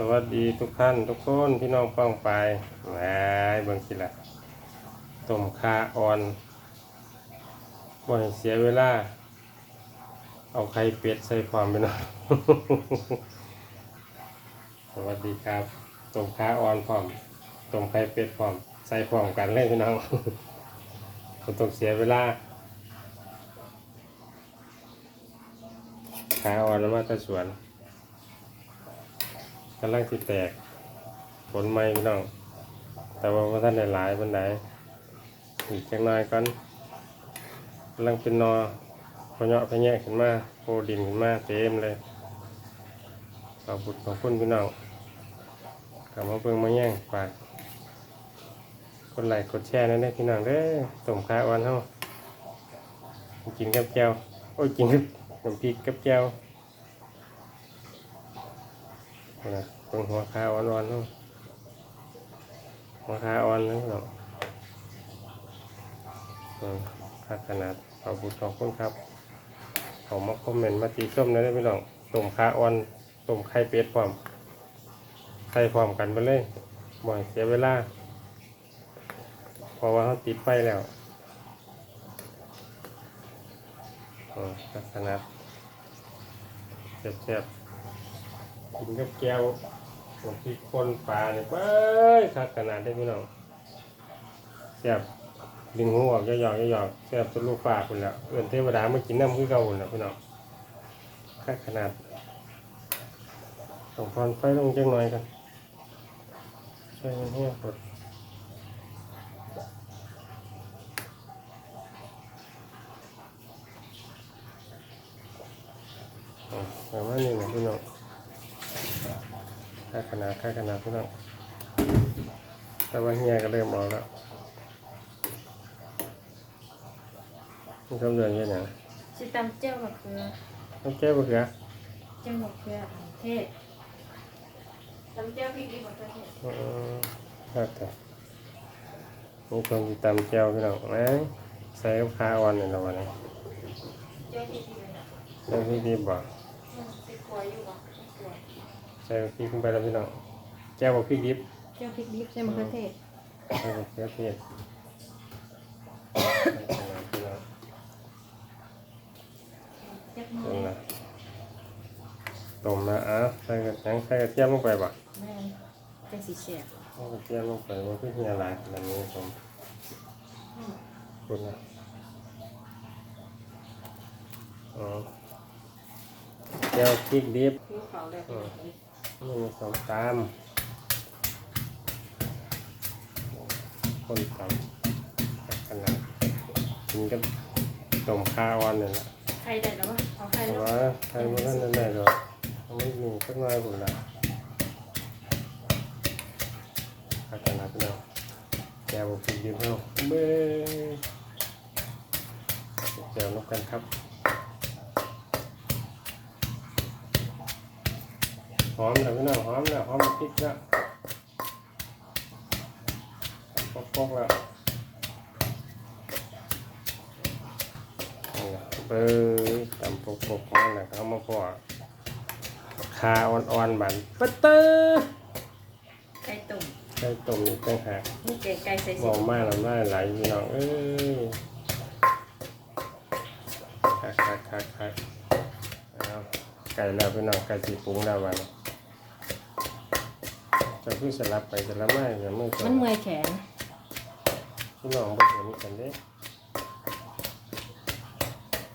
สวัสดีทุกท่านทุกคนพี่น้องป้องไปแหมเบิ่งสิละต้มคาออนบ่ให้เสียเวลา เอาไข่เป็ดใส่ความไปหน่อยสวัสดีครับต้มคาออนพร้อมต้มไข่เป็ดพร้อม ใส่พร้อมกันเลยพี่น้องก็ต้องเสียเวลาขาออนมาแตะสวน กำลังสิแตก ผลไม้พี่น้อง แต่ว่าท่านได้หลายบันไดอีกจังน้อยก่อนกำลังเป็นนอพะเนาะพะแยะขึ้นมาโพดินขึ้นมาเต็มเลยขอบคุณขอบคุณพี่น้องกลับมาเบิ่งมาแย่งฝากกดไลค์กดแชร์นั่นได้พี่น้องเด้อต้มข้าวอ่อนเฮากินกับแก้วโอ้ยกินกับน้ำพริกกับแก้ว นะตรงหัวขาอ่อนๆนู่นหัวขาอ่อนนะพี่น้องอืมค่าขนาดขอบคุณขอบคุณครับเขามาคอมเมนต์มาตีส้มนะได้อพี่น้องต้มขาอ่อนต้มไข่เป็ดพร้อมใส่พร้อมกันไปเลยบ่อยเสียเวลาเพราะว่าเขาติดไฟแล้วอืมค่าขนาดแซ่บๆ กินกับแก้วผมพริกคนปลาเนี่ยเบ้ยคักขนาดได้พี่น้องแซ่บดึงหัวออกย่อยๆย่อยๆแซ่บจนลูกปลาคุณแล้วเอื่นเทวดามากินน้ำคือเก่าคุณแล้วพี่น้องคักขนาดส่งพรไฟลงจังหน่อยกันใช่มันแห้งหมดประมาณนี้นะพี่น้อง ค่าขนาดค่าขนาดพี่น้องแต่ว่าเฮียก็เริ่มออกแล้วนี่คำเดือนยังไงชิตำเจ้ามะเขือต้องแก้ปะเขือเจ้ามะเขืออันเทศตำเจ้าพริกดีมะเขือเทศอืมครับแต่นี่คนที่ตำแก้วพี่น้องนะใส่กับข้าวอ่อนนี่ละวันนี้เจ้าพริกดีเลยนะใส่พี่ดีบ่อืมสิก ลัวอยู่บ่ไม่กลัวใส่พริกขึ้นไปแล้วพี่น้องแก้วบอกพริกดิบเจ้าพริกดิบใช่มะเขือเทศใส่มะเขือเทศใส่ขนาดพี่น้องเจ็บมืต้อนละต้มนะอะใส่กระเทียมใส่กระเทียมลงไปบ่ แม่นเป็นสีเสียบเอากระเทียมลงไปมันคือเฮียหลายขนาดนี้ผมอืมคุณนะอ๋อแก้วพริกดิบผิวขาวเลย นี่มีสองตามคนตำขนาดกินกับต้มข้าวอ่อนนี่แหละไข่ได้แล้ววะเอาไข่แต่แล้วว่าใครมันนั่นได้หรอกมันไม่มีสักหน่อยผมละขนาดนี้แก้วพริกดิบเท่าเบ้แก้วนกกันครับ หอมแล้วพี่น้องหอมแล้วหอมพริกแล้วปอกปอกแล้วนี่ล่ะเบอร์ตำปอกปอกนั่นแหละเขามาพอคาอ่อนๆบันปะเตอร์ไก่ตุ่มไก่ต้มนี่ตั้งหากนี่ไก่ไก่ใส่บสีอกมาแล้วมาหลายพี่น้องเอ้ยคักคักคักคักเอาไก่แล้วพี่น้องไก่สีปรุงแล้ววันนี้ จะเพิ่งสลับไปสลับมาอย่ามือก่อมันนเมื่อยแขนพี่น้องบ่เห็นกันเด้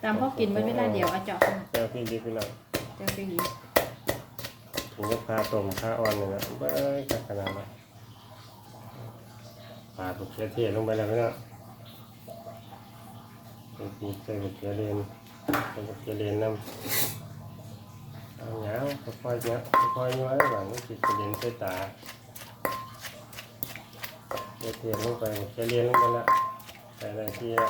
ตามพ่อกินไว้ไม่ได้เดียวเอาเจาะเข้ามาเจ้าพี่ดีพี่น้องเจ้าพริกดิบถึงกับพาต้มพาอ่อนเลยนะเบ้ยกัขนาดนั้นปาดบุกเขือเทศลงไปแล้วพี่น้องเป็นปีใส่บุกเขือเลนใส่บุกเขือเลนน้ำเอาเงาค่อยๆเนี้ยค่อยๆย้อยหลังจิตกระเด็นใส่ตาเขือเทศลงไปบุกเขือเลนลงไปละใส่อะไรที่ละ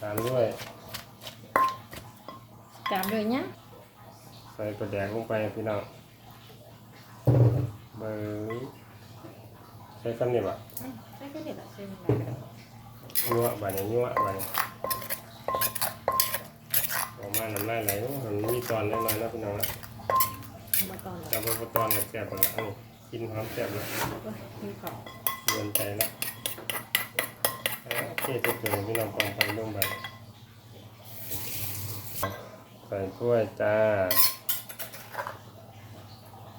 ตามด้วยตามด้วยเนี้ยใส่กระแดกลงไปพี่น้องเบอร์ใช้คำนี้บ่อืมใส่ก็เด็ดอะใส่มันไหนก็ได้ยั่วบานี้ยั่วบานี้ห อมมาน้ำลายไหลโอ้มันมีตอนเล็กน้อยนะพี่น้องนะเอามาตอนแต่ว่าตอนแซ่บๆแล้วอันนี้กินหอมแซ่บแล้วก็มีของเรือนใจแล้วโอเคสุดเลยพี่น้องกองไฟลงไปใส่ถ้วยจ้า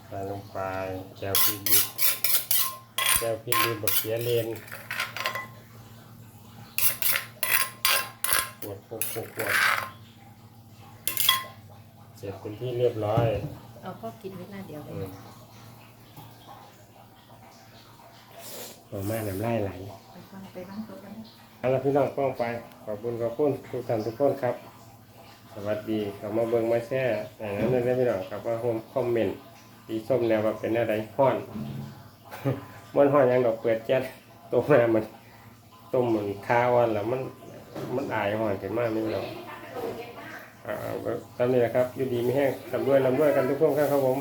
ใส่ลงไปแก้วพริกดิบแก้วพริกดิบบักเขียเลนขวดขวดขวดขวดเส ร็จเป็นที่เรียบร้อยเอาพ่อกินไว้หน้าเดียวเลอืยมออกมาน้ำลายไหลไปฟังไปบ้างตัวกัน เอาละพี่น้องป้องไป ขอบคุณขอบคุณทุกท่านทุกคนครับ สวัสดีกลับมาเบิ่งมาแช่อย่างนั้นเลยพี่น้องครับว่าโฮมคอมเมนต์ตีส้มแนวว่าเป็นอะไรห้อน มันห้อนยังดอกเปิดแจ๊ดต้มน้ำมันต้มเหมือนข้าวอันแล้วมันมันอายห้อนขึ้นมากนี่เรา อ่าตามนี้นะครับอยู่ดีไม่แห้งลำด้วยลำด้วยกันทุกคนครับครับผม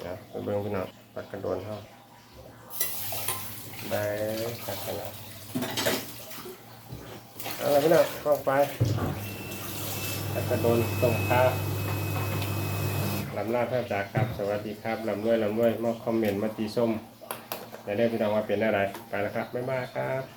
เดี๋ยวไปเบิ่งพี่น้องปัดกระโดนเท่าได้ตัดกันแล้วเอาละพี่น้องเข้าไปแล้วก็โดนส่งข้าลำลาพระจากครับ สวัสดีครับลำด้วยลำด้วยมาคอมเมนต์มาตีส้มในเรื่องพี่น้องว่าเป็นอะไรไปแล้วครับ บ๊ายบายครับ